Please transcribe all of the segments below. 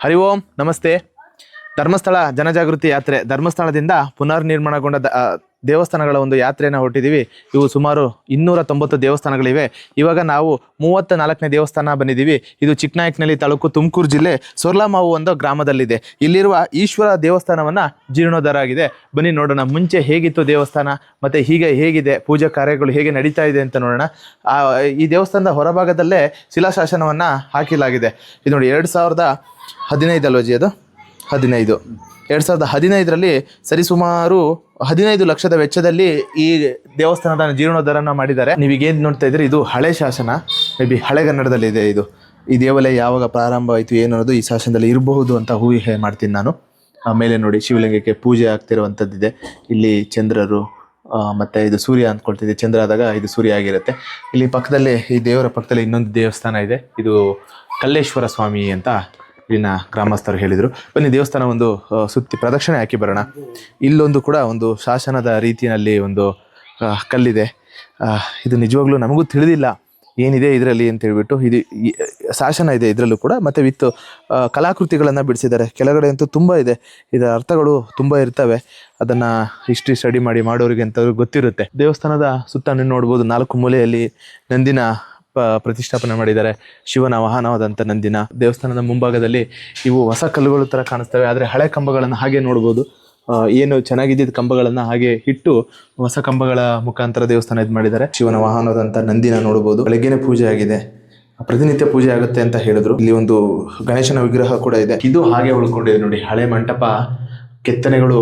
ಹರಿ ಓಂ ನಮಸ್ತೆ. ಧರ್ಮಸ್ಥಳ ಜನಜಾಗೃತಿ ಯಾತ್ರೆ ಧರ್ಮಸ್ಥಳದಿಂದ ಪುನರ್ನಿರ್ಮಾಣಗೊಂಡ ದೇವಸ್ಥಾನಗಳ ಒಂದು ಯಾತ್ರೆಯನ್ನು ಹೊರಟಿದ್ದೀವಿ. ಇವು ಸುಮಾರು ಇನ್ನೂರ ತೊಂಬತ್ತು ದೇವಸ್ಥಾನಗಳಿವೆ. ಇವಾಗ ನಾವು ಮೂವತ್ತ ನಾಲ್ಕನೇ ದೇವಸ್ಥಾನ ಬಂದಿದ್ದೀವಿ. ಇದು ಚಿಕ್ಕನಾಯಕನಹಳ್ಳಿ ತಾಲೂಕು ತುಮಕೂರು ಜಿಲ್ಲೆ ಸೊರ್ಲಾಮಾವು ಒಂದು ಗ್ರಾಮದಲ್ಲಿದೆ. ಇಲ್ಲಿರುವ ಈಶ್ವರ ದೇವಸ್ಥಾನವನ್ನು ಜೀರ್ಣೋದ್ಧಾರ ಆಗಿದೆ. ಬನ್ನಿ ನೋಡೋಣ, ಮುಂಚೆ ಹೇಗಿತ್ತು ದೇವಸ್ಥಾನ, ಮತ್ತು ಹೀಗೆ ಹೇಗಿದೆ, ಪೂಜಾ ಕಾರ್ಯಗಳು ಹೇಗೆ ನಡೀತಾ ಇದೆ ಅಂತ ನೋಡೋಣ. ಈ ದೇವಸ್ಥಾನದ ಹೊರಭಾಗದಲ್ಲೇ ಶಿಲಾಶಾಸನವನ್ನು ಹಾಕಿಲಾಗಿದೆ. ಇದು ನೋಡಿ, ಎರಡು ಸಾವಿರದ ಹದಿನೈದು ಅಲ್ವಾ ಜಿ ಅದು? ಹದಿನೈದು. ಎರಡು ಸಾವಿರದ ಹದಿನೈದರಲ್ಲಿ ಸರಿಸುಮಾರು ಹದಿನೈದು ಲಕ್ಷದ ವೆಚ್ಚದಲ್ಲಿ ಈ ದೇವಸ್ಥಾನದ ಜೀರ್ಣೋದ್ಧಾರನ ಮಾಡಿದ್ದಾರೆ. ನೀವೀಗೇನು ನೋಡ್ತಾ ಇದ್ದೀರಿ, ಇದು ಹಳೆ ಶಾಸನ. ಮೇ ಬಿ ಹಳೆಗನ್ನಡದಲ್ಲಿ ಇದೆ ಇದು. ಈ ದೇವಾಲಯ ಯಾವಾಗ ಪ್ರಾರಂಭ ಆಯಿತು ಏನು ಅನ್ನೋದು ಈ ಶಾಸನದಲ್ಲಿ ಇರಬಹುದು ಅಂತ ಊಹೆ ಮಾಡ್ತೀನಿ ನಾನು. ಆಮೇಲೆ ನೋಡಿ, ಶಿವಲಿಂಗಕ್ಕೆ ಪೂಜೆ ಆಗ್ತಿರುವಂಥದ್ದಿದೆ. ಇಲ್ಲಿ ಚಂದ್ರರು ಮತ್ತು ಇದು ಸೂರ್ಯ ಅಂದ್ಕೊಳ್ತಿದೆ ಚಂದ್ರ ಆದಾಗ ಇದು ಸೂರ್ಯ ಆಗಿರುತ್ತೆ. ಇಲ್ಲಿ ಪಕ್ಕದಲ್ಲಿ, ಈ ದೇವರ ಪಕ್ಕದಲ್ಲಿ ಇನ್ನೊಂದು ದೇವಸ್ಥಾನ ಇದೆ. ಇದು ಕಲ್ಲೇಶ್ವರ ಸ್ವಾಮಿ ಅಂತ ಇಲ್ಲಿನ ಗ್ರಾಮಸ್ಥರು ಹೇಳಿದರು. ಬನ್ನಿ, ದೇವಸ್ಥಾನ ಒಂದು ಸುತ್ತಿ ಪ್ರದಕ್ಷಿಣೆ ಹಾಕಿ ಬರೋಣ. ಇಲ್ಲೊಂದು ಕೂಡ ಒಂದು ಶಾಸನದ ರೀತಿಯಲ್ಲಿ ಒಂದು ಕಲ್ಲಿದೆ. ಇದು ನಿಜವಾಗ್ಲೂ ನಮಗೂ ತಿಳಿದಿಲ್ಲ. ಏನಿದೆ ಇದರಲ್ಲಿ ಅಂತ ಹೇಳಿಬಿಟ್ಟು, ಇದು ಶಾಸನ ಇದೆ ಇದರಲ್ಲೂ ಕೂಡ, ಮತ್ತು ವಿತ್ತು ಕಲಾಕೃತಿಗಳನ್ನು ಬಿಡಿಸಿದ್ದಾರೆ. ಕೆಳಗಡೆ ಅಂತೂ ತುಂಬ ಇದೆ. ಇದರ ಅರ್ಥಗಳು ತುಂಬ ಇರ್ತವೆ. ಅದನ್ನು ಹಿಸ್ಟ್ರಿ ಸ್ಟಡಿ ಮಾಡಿ ಮಾಡೋರಿಗೆ ಅಂತ ಗೊತ್ತಿರುತ್ತೆ. ದೇವಸ್ಥಾನದ ಸುತ್ತ ನೋಡ್ಬೋದು, ನಾಲ್ಕು ಮೂಲೆಯಲ್ಲಿ ನಂದಿನ ಪ್ರತಿಷ್ಠಾಪನೆ ಮಾಡಿದ್ದಾರೆ. ಶಿವನ ವಾಹನವಾದಂಥ ನಂದಿನ ದೇವಸ್ಥಾನದ ಮುಂಭಾಗದಲ್ಲಿ ಇವು ಹೊಸ ಕಲ್ಲುಗಳು ಥರ ಕಾಣಿಸ್ತವೆ. ಆದರೆ ಹಳೆ ಕಂಬಗಳನ್ನು ಹಾಗೆ ನೋಡ್ಬೋದು. ಏನು ಚೆನ್ನಾಗಿದ್ದ ಕಂಬಗಳನ್ನು ಹಾಗೆ ಇಟ್ಟು ಹೊಸ ಕಂಬಗಳ ಮುಖಾಂತರ ದೇವಸ್ಥಾನ ಇದು ಮಾಡಿದ್ದಾರೆ. ಶಿವನ ವಾಹನವಾದಂಥ ನಂದಿನ ನೋಡ್ಬೋದು. ಬೆಳಗ್ಗೆನೆ ಪೂಜೆ ಆಗಿದೆ. ಪ್ರತಿನಿತ್ಯ ಪೂಜೆ ಆಗುತ್ತೆ ಅಂತ ಹೇಳಿದ್ರು. ಇಲ್ಲಿ ಒಂದು ಗಣೇಶನ ವಿಗ್ರಹ ಕೂಡ ಇದೆ. ಇದು ಹಾಗೆ ಉಳ್ಕೊಂಡಿದೆ ನೋಡಿ. ಹಳೆ ಮಂಟಪ, ಕೆತ್ತನೆಗಳು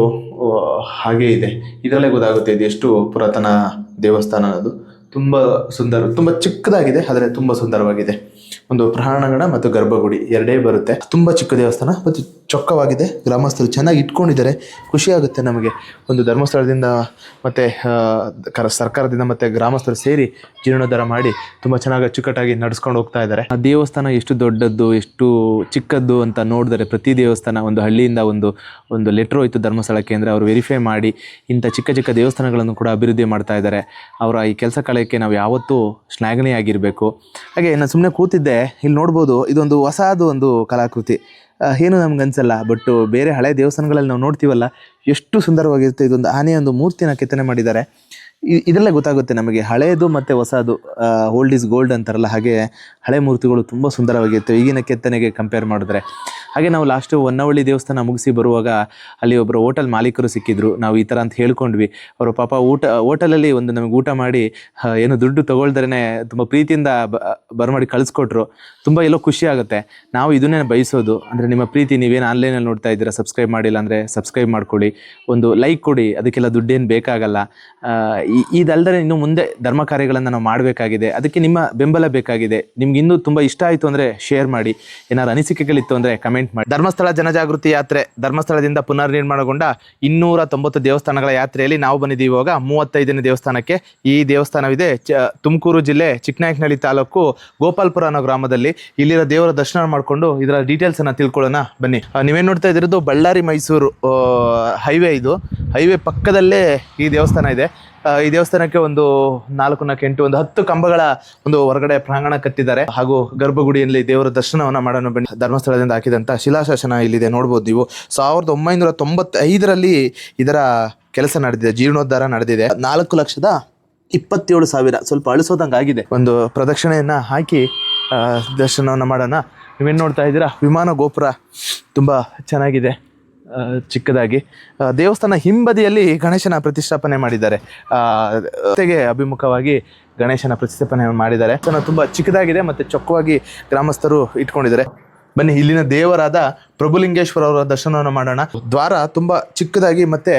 ಹಾಗೆ ಇದೆ. ಇದರಲ್ಲೇ ಗೊತ್ತಾಗುತ್ತೆ ಇದು ಎಷ್ಟು ಪುರಾತನ ದೇವಸ್ಥಾನ ಅನ್ನೋದು. ತುಂಬ ಸುಂದರ, ತುಂಬ ಚಿಕ್ಕದಾಗಿದೆ, ಆದರೆ ತುಂಬ ಸುಂದರವಾಗಿದೆ. ಒಂದು ಪ್ರಾಣಗಣ ಮತ್ತು ಗರ್ಭಗುಡಿ ಎರಡೇ ಬರುತ್ತೆ. ತುಂಬ ಚಿಕ್ಕ ದೇವಸ್ಥಾನ ಮತ್ತು ಚೊಕ್ಕವಾಗಿದೆ. ಗ್ರಾಮಸ್ಥರು ಚೆನ್ನಾಗಿ ಇಟ್ಕೊಂಡಿದ್ದಾರೆ. ಖುಷಿಯಾಗುತ್ತೆ ನಮಗೆ. ಒಂದು ಧರ್ಮಸ್ಥಳದಿಂದ ಮತ್ತು ಕರ, ಸರ್ಕಾರದಿಂದ ಮತ್ತು ಗ್ರಾಮಸ್ಥರು ಸೇರಿ ಜೀರ್ಣೋದ್ಧಾರ ಮಾಡಿ ತುಂಬ ಚೆನ್ನಾಗಿ ಅಚ್ಚುಕಟ್ಟಾಗಿ ನಡೆಸ್ಕೊಂಡು ಹೋಗ್ತಾ ಇದ್ದಾರೆ. ಆ ದೇವಸ್ಥಾನ ಎಷ್ಟು ದೊಡ್ಡದ್ದು, ಎಷ್ಟು ಚಿಕ್ಕದ್ದು ಅಂತ ನೋಡಿದರೆ ಪ್ರತಿ ದೇವಸ್ಥಾನ ಒಂದು ಹಳ್ಳಿಯಿಂದ ಒಂದು ಒಂದು ಲೆಟ್ರ್ ಹೋಯಿತು ಧರ್ಮಸ್ಥಳಕ್ಕೆ ಅಂದರೆ ಅವರು ವೆರಿಫೈ ಮಾಡಿ ಇಂಥ ಚಿಕ್ಕ ಚಿಕ್ಕ ದೇವಸ್ಥಾನಗಳನ್ನು ಕೂಡ ಅಭಿವೃದ್ಧಿ ಮಾಡ್ತಾ ಇದ್ದಾರೆ. ಅವರ ಈ ಕೆಲಸ ಕಳೆಯಕ್ಕೆ ನಾವು ಯಾವತ್ತೂ ಶ್ಲಾಘನೆಯಾಗಿರಬೇಕು. ಹಾಗೆ ನಾನು ಸುಮ್ಮನೆ ಕೂತಿದ್ದೆ, ಇಲ್ಲಿ ನೋಡ್ಬೋದು ಇದೊಂದು ಹೊಸದು ಒಂದು ಕಲಾಕೃತಿ. ಏನು ನಮ್ಗೆ ಅನ್ಸಲ್ಲ ಬಟ್ ಬೇರೆ ಹಳೆ ದೇವಸ್ಥಾನಗಳಲ್ಲಿ ನಾವು ನೋಡ್ತೀವಲ್ಲ, ಎಷ್ಟು ಸುಂದರವಾಗಿರುತ್ತೆ ಇದೊಂದು ಆನೆಯ ಒಂದು ಮೂರ್ತಿನ ಕೆತ್ತನೆ ಮಾಡಿದ್ದಾರೆ. ಇದರಲ್ಲೇ ಗೊತ್ತಾಗುತ್ತೆ ನಮಗೆ. ಹಳೆಯದು ಮತ್ತು ಹೊಸದು ಓಲ್ಡ್ ಈಸ್ ಗೋಲ್ಡ್ ಅಂತಾರಲ್ಲ, ಹಾಗೆ ಹಳೆ ಮೂರ್ತಿಗಳು ತುಂಬ ಸುಂದರವಾಗಿತ್ತು. ಈಗಿನ ಕೆತ್ತನೆಗೆ ಕಂಪೇರ್ ಮಾಡಿದ್ರೆ. ಹಾಗೆ ನಾವು ಲಾಸ್ಟು ಹೊನ್ನವಳ್ಳಿ ದೇವಸ್ಥಾನ ಮುಗಿಸಿ ಬರುವಾಗ ಅಲ್ಲಿ ಒಬ್ಬರು ಹೋಟೆಲ್ ಮಾಲೀಕರು ಸಿಕ್ಕಿದ್ರು. ನಾವು ಈ ಥರ ಅಂತ ಹೇಳ್ಕೊಂಡ್ವಿ. ಅವರು ಪಾಪ ಊಟ ಹೋಟೆಲಲ್ಲಿ ಒಂದು ನಮಗೆ ಊಟ ಮಾಡಿ ಏನು ದುಡ್ಡು ತಗೊಳ್ದರೇ ತುಂಬ ಪ್ರೀತಿಯಿಂದ ಬರಮಾಡಿ ಕಳಿಸ್ಕೊಟ್ರು. ತುಂಬ ಎಲ್ಲೋ ಖುಷಿ ಆಗುತ್ತೆ. ನಾವು ಇದನ್ನೇ ಬಯಸೋದು. ಅಂದರೆ ನಿಮ್ಮ ಪ್ರೀತಿ, ನೀವೇನು ಆನ್ಲೈನಲ್ಲಿ ನೋಡ್ತಾ ಇದ್ದೀರಾ ಸಬ್ಸ್ಕ್ರೈಬ್ ಮಾಡಿಲ್ಲ ಅಂದರೆ ಸಬ್ಸ್ಕ್ರೈಬ್ ಮಾಡ್ಕೊಳ್ಳಿ. ಒಂದು ಲೈಕ್ ಕೊಡಿ. ಅದಕ್ಕೆಲ್ಲ ದುಡ್ಡೇನು ಬೇಕಾಗಲ್ಲ. ಇದಲ್ದರೆ ಇನ್ನು ಮುಂದೆ ಧರ್ಮ ಕಾರ್ಯಗಳನ್ನು ನಾವು ಮಾಡಬೇಕಾಗಿದೆ. ಅದಕ್ಕೆ ನಿಮ್ಮ ಬೆಂಬಲ ಬೇಕಾಗಿದೆ. ನಿಮ್ಗೆ ಇನ್ನೂ ತುಂಬ ಇಷ್ಟ ಆಯಿತು ಅಂದರೆ ಶೇರ್ ಮಾಡಿ. ಏನಾದ್ರು ಅನಿಸಿಕೆಗಳಿತ್ತು ಅಂದರೆ ಕಮೆಂಟ್ ಮಾಡಿ. ಧರ್ಮಸ್ಥಳ ಜನಜಾಗೃತಿ ಯಾತ್ರೆ ಧರ್ಮಸ್ಥಳದಿಂದ ಪುನರ್ನಿರ್ಮಾಣಗೊಂಡ ಇನ್ನೂರ ತೊಂಬತ್ತು ದೇವಸ್ಥಾನಗಳ ಯಾತ್ರೆಯಲ್ಲಿ ನಾವು ಬಂದಿದ್ದೀವಿ. ಇವಾಗ ಮೂವತ್ತೈದನೇ ದೇವಸ್ಥಾನಕ್ಕೆ ಈ ದೇವಸ್ಥಾನವಿದೆ. ಚ, ತುಮಕೂರು ಜಿಲ್ಲೆ ಚಿಕ್ಕನಾಯಕನಹಳ್ಳಿ ತಾಲೂಕು ಗೋಪಾಲ್ಪುರ ಅನ್ನೋ ಗ್ರಾಮದಲ್ಲಿ. ಇಲ್ಲಿರೋ ದೇವರ ದರ್ಶನ ಮಾಡಿಕೊಂಡು ಇದರ ಡೀಟೇಲ್ಸ್ ಅನ್ನ ತಿಳ್ಕೊಳ್ಳೋಣ. ಬನ್ನಿ. ನೀವೇನು ನೋಡ್ತಾ ಇದ್ದಿರೋದು ಬಳ್ಳಾರಿ ಮೈಸೂರು ಹೈವೇ ಇದು. ಹೈವೇ ಪಕ್ಕದಲ್ಲೇ ಈ ದೇವಸ್ಥಾನ ಇದೆ. ಈ ದೇವಸ್ಥಾನಕ್ಕೆ ಒಂದು ನಾಲ್ಕು ನಾಲ್ಕು ಎಂಟು, ಒಂದು ಹತ್ತು ಕಂಬಗಳ ಒಂದು ಹೊರಗಡೆ ಪ್ರಾಂಗಣ ಕಟ್ಟಿದ್ದಾರೆ. ಹಾಗೂ ಗರ್ಭಗುಡಿಯಲ್ಲಿ ದೇವರ ದರ್ಶನವನ್ನ ಮಾಡೋಣ ಬನ್ನಿ. ಧರ್ಮಸ್ಥಳದಿಂದ ಹಾಕಿದಂತ ಶಿಲಾಶಾಸನ ಇಲ್ಲಿದೆ, ನೋಡ್ಬೋದು ನೀವು. ಸಾವಿರದ ಒಂಬೈನೂರ ತೊಂಬತ್ತೈದರಲ್ಲಿ ಇದರ ಕೆಲಸ ನಡೆದಿದೆ, ಜೀರ್ಣೋದ್ಧಾರ ನಡೆದಿದೆ. ನಾಲ್ಕು ಲಕ್ಷದ ಇಪ್ಪತ್ತೇಳು ಸಾವಿರ, ಸ್ವಲ್ಪ ಅಳಿಸೋದಂಗೆ ಆಗಿದೆ ಒಂದು ಪ್ರದಕ್ಷಿಣೆಯನ್ನ ಹಾಕಿ ದರ್ಶನವನ್ನು ಮಾಡೋಣ. ನೀವೇನು ನೋಡ್ತಾ ಇದ್ದೀರಾ? ವಿಮಾನ ಗೋಪುರ ತುಂಬ ಚೆನ್ನಾಗಿದೆ. ಚಿಕ್ಕದಾಗಿ. ದೇವಸ್ಥಾನ ಹಿಂಬದಿಯಲ್ಲಿ ಗಣೇಶನ ಪ್ರತಿಷ್ಠಾಪನೆ ಮಾಡಿದ್ದಾರೆ. ಜೊತೆಗೆ ಅಭಿಮುಖವಾಗಿ ಗಣೇಶನ ಪ್ರತಿಷ್ಠಾಪನೆ ಮಾಡಿದ್ದಾರೆ. ತುಂಬ ಚಿಕ್ಕದಾಗಿದೆ ಮತ್ತು ಚೊಕ್ಕವಾಗಿ ಗ್ರಾಮಸ್ಥರು ಇಟ್ಕೊಂಡಿದ್ದಾರೆ. ಬನ್ನಿ, ಇಲ್ಲಿನ ದೇವರಾದ ಪ್ರಭುಲಿಂಗೇಶ್ವರ ಅವರ ದರ್ಶನವನ್ನು ಮಾಡೋಣ. ದ್ವಾರ ತುಂಬ ಚಿಕ್ಕದಾಗಿ ಮತ್ತೆ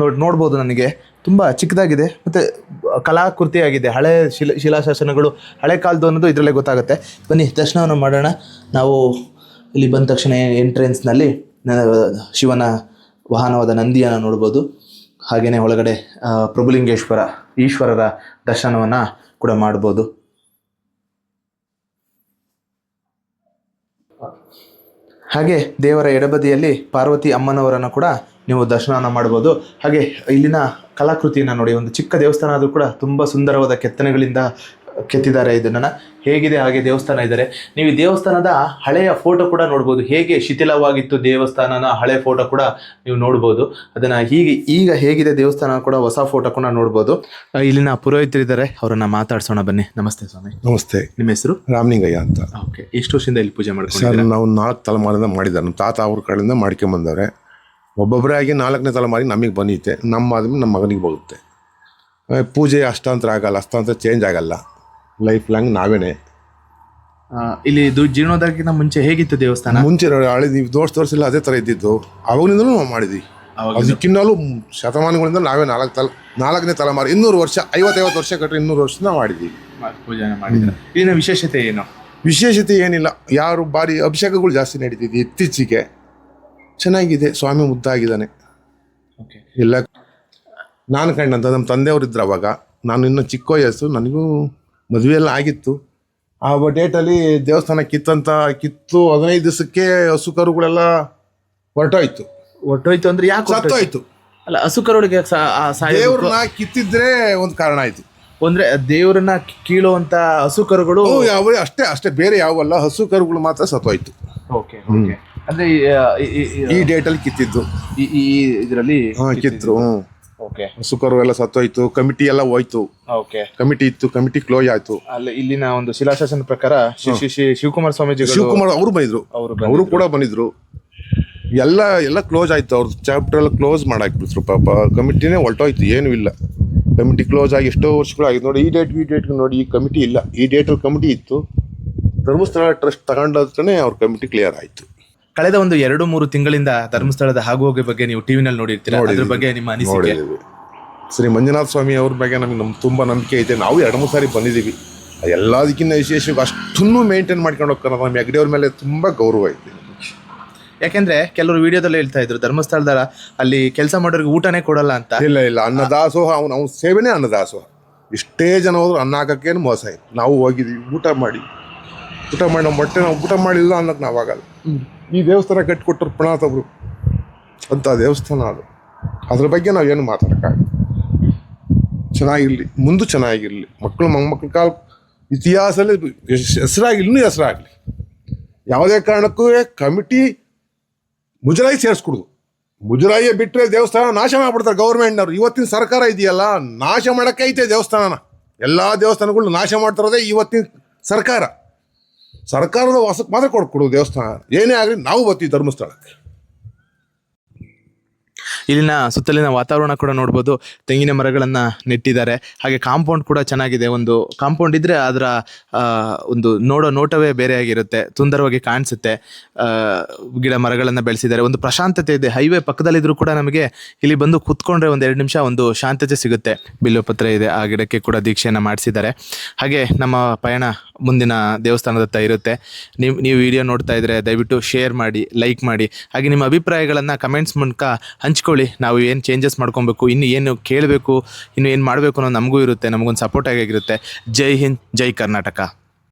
ನೋಡ್, ನೋಡ್ಬೋದು ನನಗೆ. ತುಂಬ ಚಿಕ್ಕದಾಗಿದೆ ಮತ್ತು ಕಲಾಕೃತಿಯಾಗಿದೆ. ಹಳೆ ಶಿಲ, ಶಿಲಾಶಾಸನಗಳು, ಹಳೆ ಕಾಲದ್ದು ಅನ್ನೋದು ಇದರಲ್ಲೇ ಗೊತ್ತಾಗುತ್ತೆ. ಬನ್ನಿ, ದರ್ಶನವನ್ನು ಮಾಡೋಣ. ನಾವು ಇಲ್ಲಿ ಬಂದ ತಕ್ಷಣ ಎಂಟ್ರೆನ್ಸ್ನಲ್ಲಿ ಶಿವನ ವಾಹನವಾದ ನಂದಿಯನ್ನು ನೋಡ್ಬೋದು. ಹಾಗೆಯೇ ಒಳಗಡೆ ಪ್ರಭುಲಿಂಗೇಶ್ವರ ಈಶ್ವರರ ದರ್ಶನವನ್ನು ಕೂಡ ಮಾಡ್ಬೋದು. ಹಾಗೆ ದೇವರ ಎಡಬದಿಯಲ್ಲಿ ಪಾರ್ವತಿ ಅಮ್ಮನವರನ್ನು ಕೂಡ ನೀವು ದರ್ಶನವನ್ನು ಮಾಡ್ಬೋದು. ಹಾಗೆ ಇಲ್ಲಿನ ಕಲಾಕೃತಿಯನ್ನು ನೋಡಿ, ಒಂದು ಚಿಕ್ಕ ದೇವಸ್ಥಾನ ಆದರೂ ಕೂಡ ತುಂಬ ಸುಂದರವಾದ ಕೆತ್ತನೆಗಳಿಂದ ಕೆತ್ತಿದ್ದಾರೆ ಇದನ್ನ. ಹೇಗಿದೆ ಹಾಗೆ ದೇವಸ್ಥಾನ ಇದ್ದಾರೆ. ನೀವು ಈ ದೇವಸ್ಥಾನದ ಹಳೆಯ ಫೋಟೋ ಕೂಡ ನೋಡ್ಬೋದು. ಹೇಗೆ ಶಿಥಿಲವಾಗಿತ್ತು ದೇವಸ್ಥಾನನ ಹಳೆ ಫೋಟೋ ಕೂಡ ನೀವು ನೋಡ್ಬೋದು. ಅದನ್ನ ಹೀಗೆ ಈಗ ಹೇಗಿದೆ ದೇವಸ್ಥಾನ ಕೂಡ ಹೊಸ ಫೋಟೋ ಕೂಡ ನೋಡ್ಬೋದು. ಇಲ್ಲಿನ ಪುರೋಹಿತರಿದ್ದಾರೆ. ಅವರನ್ನ ಮಾತಾಡ್ಸೋಣ ಬನ್ನಿ. ನಮಸ್ತೆ ಸ್ವಾಮಿ. ನಮಸ್ತೆ. ನಿಮ್ಮ ಹೆಸರು? ರಾಮಲಿಂಗಯ್ಯ ಅಂತ. ಓಕೆ. ಎಷ್ಟು ವರ್ಷದಿಂದ ಇಲ್ಲಿ ಪೂಜೆ ಸರ್ ನಾವು ನಾಲ್ಕು ತಲೆಮಾರಿಂದ ಮಾಡಿದ್ದಾರೆ. ನಮ್ಮ ತಾತ ಅವ್ರ ಕಡೆಯಿಂದ ಮಾಡ್ಕೊಂಬಂದವ್ರೆ ಒಬ್ಬೊಬ್ಬರೇ ಆಗಿ ನಾಲ್ಕನೇ ತಲೆಮಾರಿಗೆ ನಮಗೆ ಬಂದೈತೆ ನಮ್ಮ ಆದ್ಮೇಲೆ ನಮ್ಮ ಮಗನಿಗೆ ಬರುತ್ತೆ ಆ, ಪೂಜೆ ಅಷ್ಟಾಂತರ ಆಗಲ್ಲ. ಅಷ್ಟಾಂತರ ಚೇಂಜ್ ಆಗಲ್ಲ. ಲೈಫ್ ಲಾಂಗ್ ನಾವೇನೆ. ಆ, ಇಲ್ಲಿ ಇದು ಜೀರ್ಣೋದ್ಧಾರಕ್ಕಿಂತ ಮುಂಚೆ ಹೇಗಿತ್ತು ದೇವಸ್ಥಾನ? ಮುಂಚೆ ಹಳೆ ನೀವು ದೋಸ್ ತೋರಿಸಿಲ್ಲ ಅದೇ ಥರ ಇದ್ದಿದ್ದು. ಅವಾಗಿನಿಂದಲೂ ನಾವು ಮಾಡಿದ್ವಿ. ಅವಾಗಿಂದ- ಅದಕ್ಕಿನ್ನಲೂ ಶತಮಾನಗಳಿಂದ ನಾವೇ ನಾಲ್ಕು ತಲ ನಾಲ್ಕನೇ ತಲೆಮಾರು ಇನ್ನೂರು ವರ್ಷ ಐವತ್ತೈವತ್ತು ವರ್ಷ ಕಟ್ಟರೆ ಇನ್ನೂರು ವರ್ಷ ನಾವು ಮಾಡಿದ್ವಿ. ಪೂಜೆ ಮಾಡಿದ್ರ. ಇಲ್ಲಿನ ವಿಶೇಷತೆ ಏನು? ವಿಶೇಷತೆ ಏನಿಲ್ಲ ಯಾರು ಭಾರಿ ಅಭಿಷೇಕಗಳು ಜಾಸ್ತಿ ನಡೀತಿದ್ವಿ ಇತ್ತೀಚೆಗೆ. ಚೆನ್ನಾಗಿದೆ ಸ್ವಾಮಿ ಮುದ್ದಾಗಿದ್ದಾನೆ. ಓಕೆ ಎಲ್ಲ ನಾನು ಕಂಡಂತ ನಮ್ಮ ತಂದೆಯವರು ಇದ್ರು ಅವಾಗ. ನಾನು ಇನ್ನೂ ಚಿಕ್ಕ ವಯಸ್ಸು ನನಗೂ ಮದುವೆ ಎಲ್ಲ ಆಗಿತ್ತು. ಆ ಡೇಟಲ್ಲಿ ದೇವಸ್ಥಾನ ಕಿತ್ತಂತ ಕಿತ್ತು ಹದಿನೈದು ದಿವಸಕ್ಕೆ ಹಸು ಕರುಗಳೆಲ್ಲ ಹೊರಟೋಯ್ತು ಒಟ್ಟೋಯ್ತು ಅಂದ್ರೆ ಯಾಕೆ ಹೊರ್ಟೋಯ್ತು? ಸತ್ತೋಯ್ತು. ಅಲ್ಲ ಹಸು ಕರುಗಳಿಗೆ ದೇವ್ರನ್ನ ಕಿತ್ತಿದ್ರೆ ಒಂದು ಕಾರಣ ಆಯ್ತು. ಅಂದ್ರೆ ದೇವರನ್ನ ಕೀಳುವಂತ ಹಸು ಕರುಗಳು ಯಾವ ಅಷ್ಟೇ ಅಷ್ಟೇ ಬೇರೆ ಯಾವಲ್ಲ ಹಸು ಕರುಗಳು ಮಾತ್ರ ಸತ್ತೋಯ್ತು. Okay okay. ಅಂದ್ರೆ ಈ- ಈ- ಈ- ಈ- ಈ ಡೇಟಲ್ಲಿ ಕಿತ್ತಿದ್ದು. ಈ- ಈ ಇದರಲ್ಲಿ ಹ್ಮ್ ಕಿತ್ತು ಹ್ಞೂ ಓಕೆ ಸುಕರು ಎಲ್ಲ ಸತ್ತೋಯ್ತು ಕಮಿಟಿ ಎಲ್ಲ ಹೋಯ್ತು. ಓಕೆ ಕಮಿಟಿ ಇತ್ತು ಕಮಿಟಿ ಕ್ಲೋಸ್ ಆಯ್ತು. ಅಲ್ಲಿ ಇಲ್ಲಿನ ಒಂದು ಶಿಲಾಶಾಸನ ಪ್ರಕಾರ ಶ್ರೀ ಶ್ರೀ ಶ್ರೀ ಶಿವಕುಮಾರ ಸ್ವಾಮೀಜಿ ಶಿವಕುಮಾರ್ ಅವರು ಬಂದಿದ್ರು. ಅವರು ಅವರು ಕೂಡ ಬಂದಿದ್ರು. ಎಲ್ಲ ಎಲ್ಲ ಕ್ಲೋಸ್ ಆಯ್ತು. ಅವ್ರ ಚಾಪ್ಟರ್ ಎಲ್ಲ ಕ್ಲೋಸ್ ಮಾಡಾಕ್ಬಿಟ್ರು ಪಾಪ. ಕಮಿಟಿನೇ ಹೊಲ್ಟೋಯ್ತು ಏನೂ ಇಲ್ಲ. ಕಮಿಟಿ ಕ್ಲೋಸ್ ಆಗಿ ಎಷ್ಟೋ ವರ್ಷಗಳಾಗಿತ್ತು ನೋಡಿ ಈ ಡೇಟ್ ಈ ಡೇಟ್ ನೋಡಿ ಈ ಕಮಿಟಿ ಇಲ್ಲ. ಈ ಡೇಟಲ್ಲಿ ಕಮಿಟಿ ಇತ್ತು. ಧರ್ಮಸ್ಥಳ ಟ್ರಸ್ಟ್ ತಗೊಂಡೇ ಅವ್ರ ಕಮಿಟಿ ಕ್ಲಿಯರ್ ಆಯ್ತು. ಕಳೆದ ಒಂದು ಎರಡು ಮೂರು ತಿಂಗಳಿಂದ ಧರ್ಮಸ್ಥಳದ ಆಗುಹೋಗಿ ಬಗ್ಗೆ ನೀವು ಟಿವಿನಲ್ಲಿ ನೋಡಿರ್ತೀರಾ. ಅದ್ರ ಬಗ್ಗೆ ನಿಮ್ಮ ಅನಿಸಿಕೆ? ನೋಡಿದ್ದೀವಿ ಶ್ರೀ ಮಂಜುನಾಥ ಸ್ವಾಮಿ ಅವ್ರ ಬಗ್ಗೆ ನಮಗೆ ನಮ್ಗೆ ತುಂಬ ನಂಬಿಕೆ ಐತೆ. ನಾವು ಎರಡು ಮೂರು ಸಾರಿ ಬಂದಿದ್ದೀವಿ ಎಲ್ಲದಕ್ಕಿಂತ ವಿಶೇಷವಾಗಿ ಅಷ್ಟನ್ನು ಮೇಂಟೈನ್ ಮಾಡ್ಕೊಂಡು ಹೋಗ್ತಾರೆ ನಮ್ಮ ಹೆಗ್ಡೆಯವ್ರ ಮೇಲೆ ತುಂಬ ಗೌರವ ಐತೆ. ಯಾಕೆಂದ್ರೆ ಕೆಲವರು ವಿಡಿಯೋದಲ್ಲಿ ಹೇಳ್ತಾ ಇದ್ರು ಧರ್ಮಸ್ಥಳದ ಅಲ್ಲಿ ಕೆಲಸ ಮಾಡೋರಿಗೆ ಊಟನೇ ಕೊಡಲ್ಲ ಅಂತ. ಇಲ್ಲ ಇಲ್ಲ. ಅನ್ನದಾಸೋಹ ಅವ್ನು ಅವ್ನ ಸೇವೆನೇ ಅನ್ನದಾಸೋಹ ಇಷ್ಟೇ ಜನ ಹೋದ್ರು ಅನ್ನ ಹಾಕಕ್ಕೇನು ಮೋಸ ಆಯ್ತು ನಾವು ಹೋಗಿದ್ದೀವಿ ಊಟ ಮಾಡಿ. ಊಟ ಮಾಡಿ ನಮ್ಮ ಹೊಟ್ಟೆ ನಾವು ಊಟ ಮಾಡಿಲ್ಲ ಅನ್ನೋಕ್ಕೆ ನಾವಾಗಲ್ಲ ಈ ದೇವಸ್ಥಾನ ಕಟ್ಟಿಕೊಟ್ಟರು ಅವರು. ಅಂತ ದೇವಸ್ಥಾನ ಅದು. ಅದ್ರ ಬಗ್ಗೆ ನಾವು ಏನು ಮಾತಾಡೋಕ್ಕಾಗಲ್ಲ. ಚೆನ್ನಾಗಿರಲಿ, ಮುಂದೆ ಚೆನ್ನಾಗಿರಲಿ. ಮಕ್ಕಳು ಮೊಮ್ಮಕ್ಕಳ ಕಾಲ ಇತಿಹಾಸದಲ್ಲಿ ಹೆಸರಾಗಿ, ಇನ್ನೂ ಹೆಸರಾಗಲಿ. ಯಾವುದೇ ಕಾರಣಕ್ಕೂ ಕಮಿಟಿ ಮುಜರಾಯಿ ಸೇರಿಸ್ಕೊಡುದು. ಮುಜರಾಯಿ ಬಿಟ್ಟರೆ ದೇವಸ್ಥಾನ ನಾಶ ಮಾಡ್ಬಿಡ್ತಾರೆ ಗೌರ್ಮೆಂಟ್ನವ್ರು. ಇವತ್ತಿನ ಸರ್ಕಾರ ಇದೆಯಲ್ಲ, ನಾಶ ಮಾಡೋಕ್ಕೈತೆ ದೇವಸ್ಥಾನನ. ಎಲ್ಲ ದೇವಸ್ಥಾನಗಳು ನಾಶ ಮಾಡ್ತಿರೋದೇ ಇವತ್ತಿನ ಸರ್ಕಾರ. ಸರ್ಕಾರದ ವಾಸಕ್ಕೆ ಮಾತ್ರ ಕೊಡ್ಕೊಡು ದೇವಸ್ಥಾನ. ಏನೇ ಆಗಲಿ ನಾವು ಬರ್ತೀವಿ ಧರ್ಮಸ್ಥಳಕ್ಕೆ. ಇಲ್ಲಿನ ಸುತ್ತಲಿನ ವಾತಾವರಣ ಕೂಡ ನೋಡ್ಬೋದು. ತೆಂಗಿನ ಮರಗಳನ್ನು ನೆಟ್ಟಿದ್ದಾರೆ. ಹಾಗೆ ಕಾಂಪೌಂಡ್ ಕೂಡ ಚೆನ್ನಾಗಿದೆ. ಒಂದು ಕಾಂಪೌಂಡ್ ಇದ್ದರೆ ಅದರ ಒಂದು ನೋಡೋ ನೋಟವೇ ಬೇರೆಯಾಗಿರುತ್ತೆ ಸುಂದರವಾಗಿ ಕಾಣಿಸುತ್ತೆ. ಗಿಡ ಮರಗಳನ್ನು ಬೆಳೆಸಿದ್ದಾರೆ. ಒಂದು ಪ್ರಶಾಂತತೆ ಇದೆ. ಹೈವೇ ಪಕ್ಕದಲ್ಲಿದ್ದರೂ ಕೂಡ ನಮಗೆ ಇಲ್ಲಿ ಬಂದು ಕೂತ್ಕೊಂಡ್ರೆ ಒಂದು ಎರಡು ನಿಮಿಷ ಒಂದು ಶಾಂತತೆ ಸಿಗುತ್ತೆ. ಬಿಲ್ಲೋಪತ್ರೆ ಇದೆ. ಆ ಗಿಡಕ್ಕೆ ಕೂಡ ದೀಕ್ಷೆಯನ್ನು ಮಾಡಿಸಿದ್ದಾರೆ. ಹಾಗೆ ನಮ್ಮ ಪಯಣ ಮುಂದಿನ ದೇವಸ್ಥಾನದತ್ತ ಇರುತ್ತೆ. ನೀವು ನೀವು ವಿಡಿಯೋ ನೋಡ್ತಾ ಇದ್ರೆ ದಯವಿಟ್ಟು ಶೇರ್ ಮಾಡಿ ಲೈಕ್ ಮಾಡಿ. ಹಾಗೆ ನಿಮ್ಮ ಅಭಿಪ್ರಾಯಗಳನ್ನು ಕಮೆಂಟ್ಸ್ ಮೂಲಕ ಹಂಚ್ಕೊಳ್ಳಿ. ನಾವು ಏನು ಚೇಂಜಸ್ ಮಾಡ್ಕೊಬೇಕು, ಇನ್ನು ಏನು ಕೇಳಬೇಕು, ಇನ್ನು ಏನು ಮಾಡಬೇಕು ಅನ್ನೋ ನಮಗೂ ಇರುತ್ತೆ, ನಮಗೊಂದು ಸಪೋರ್ಟ್ ಆಗಿರುತ್ತೆ. ಜೈ ಹಿಂದ್, ಜೈ ಕರ್ನಾಟಕ.